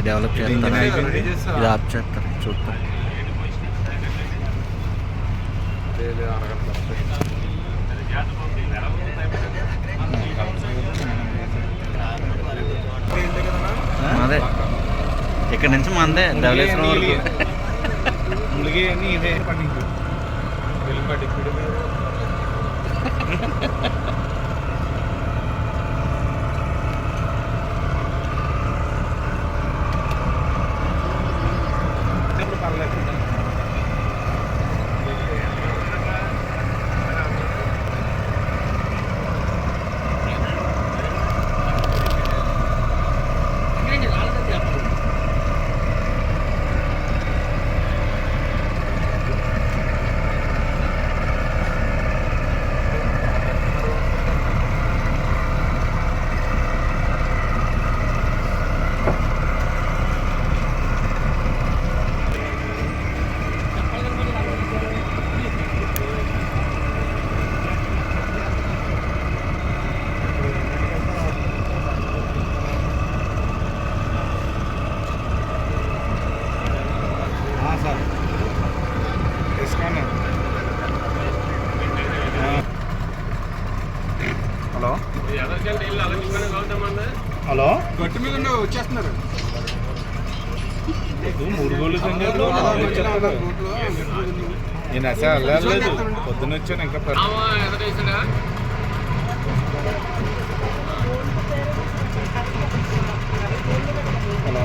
ఇది డెవలప్ చేస్తారు. ఇది? ఆఫ్ చేస్తారు. చూస్తారు అదే ఇక్కడ నుంచి మందే ధవళేశ్వరం వరకు. ములిగి అని ఇదే. పండించు ఇప్పుడు సార్ తీసుకోండి హలో? హలో? గట్టు మీద వచ్చేస్తున్నారు మూడు గోళ్ళు సంజాలు నేను అసలు వెళ్ళలేదు. పొద్దున్న వచ్చాను ఇంకా హలో?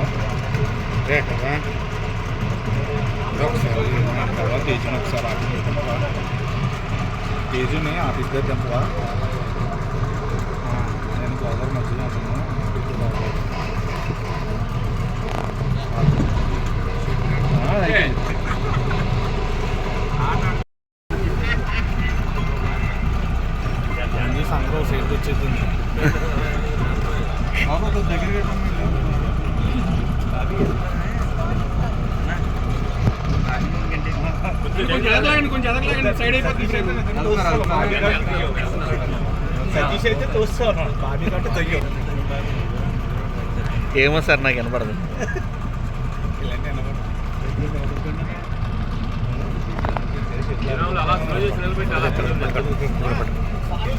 రే కదా ఒకసారి తర్వాత తేజుని ఒకసారి ఆఫీస్ తేజుని ఆఫీస్ దగ్గర దింపవా ఆ, నేను గోదావరి మధ్యలో ఉన్నాను ఆ, అయిపోయింది. అన్ని సంగం సేపు వచ్చేసింది దగ్గర కొంచెం ఎదగలాగండి కొంచెం ఎదగలాగండి సైడ్ అయిపోతుంది సతీష్ అయితే చూస్తాను బాబీ కంటే తగ్గాం ఏమో సార్ నాకు వినపడదు ఇలాంటి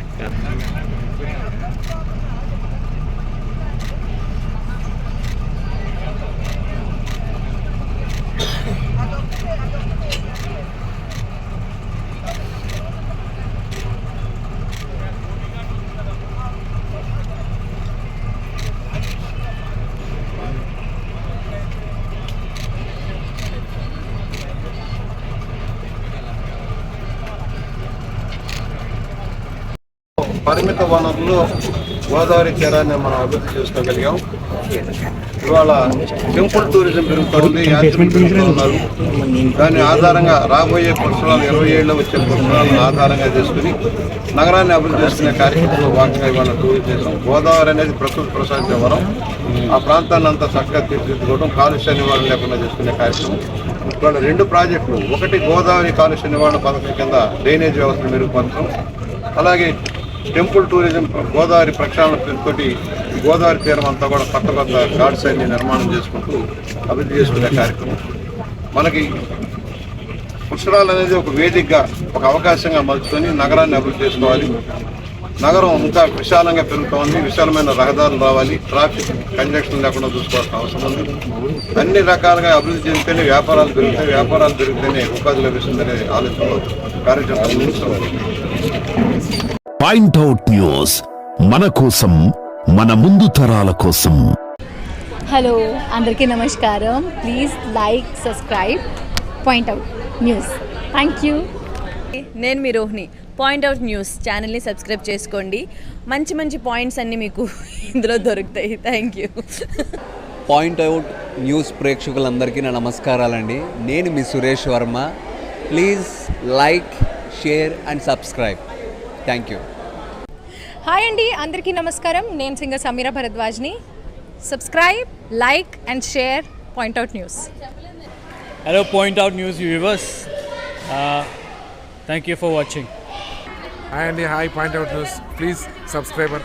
సతీష్ దగ్గర పరిమిత వనరులు గోదావరి తీరాన్ని మనం అభివృద్ధి చేసుకోగలిగాం. ఇవాళ టెంపుల్ టూరిజం పెరుగుతుంది యాత్రికులు ఉన్నారు. దాని ఆధారంగా రాబోయే పురుషురాలు ఇరవై ఏళ్ళు వచ్చే పురుషురాలను ఆధారంగా చేసుకుని నగరాన్ని అభివృద్ధి చేసుకునే కార్యక్రమంలో భాగంగా ఇవాళ టూరిజం చేసాం గోదావరి అనేది ప్రకృతి ప్రసాదించే వరం. ఆ ప్రాంతాన్ని అంతా చక్కగా తీర్చిదిద్దుకోవడం కాలుష్య నివారణ లేకుండా చేసుకునే కార్యక్రమం. ఇవాళ రెండు ప్రాజెక్టులు ఒకటి గోదావరి కాలుష్య నివారణ పథకం కింద డ్రైనేజ్ వ్యవస్థను మెరుగుపరచడం అలాగే టెంపుల్ టూరిజం గోదావరి ప్రక్షాళన పేరుతోటి గోదావరి తీరం అంతా కూడా కొత్త కొత్త ఘాట్స్ అన్ని నిర్మాణం చేసుకుంటూ అభివృద్ధి చేసుకునే కార్యక్రమం. మనకి పుష్కరాలు అనేది ఒక వేదికగా ఒక అవకాశంగా మలుచుకొని నగరాన్ని అభివృద్ధి చేసుకోవాలి. నగరం ఇంకా విశాలంగా పెరుగుతోంది విశాలమైన రహదారులు రావాలి ట్రాఫిక్ కంజక్షన్ లేకుండా చూసుకోవాల్సిన అవసరం ఉంది. అన్ని రకాలుగా అభివృద్ధి చెందితేనే వ్యాపారాలు పెరుగుతాయి వ్యాపారాలు పెరిగితేనే ఉపాధి లభిస్తుందనే ఆలోచనలో కార్యక్రమం. పాయింట్అవుట్ న్యూస్ మన కోసం మన ముందు తరాల కోసం. హలో అందరికీ నమస్కారం. Please like subscribe. Point out news. Thank you నేను మీ రోహిణి. పాయింట్ అవుట్ న్యూస్ ఛానల్ని సబ్స్క్రైబ్ చేసుకోండి. మంచి మంచి పాయింట్స్ అన్నీ మీకు ఇందులో దొరుకుతాయి. Thank you point out news ప్రేక్షకులందరికీ నా నమస్కారాలండి. నేను మీ Suresh Varma. Please like share and subscribe. Thank you hi అండి అందరికీ నమస్కారం. నేను singer Sameera భరద్వాజ్ని. Subscribe like and share point out news Hello, Point Out News viewers. Uh, thank you for watching. Hi అండి hi point out news please subscriber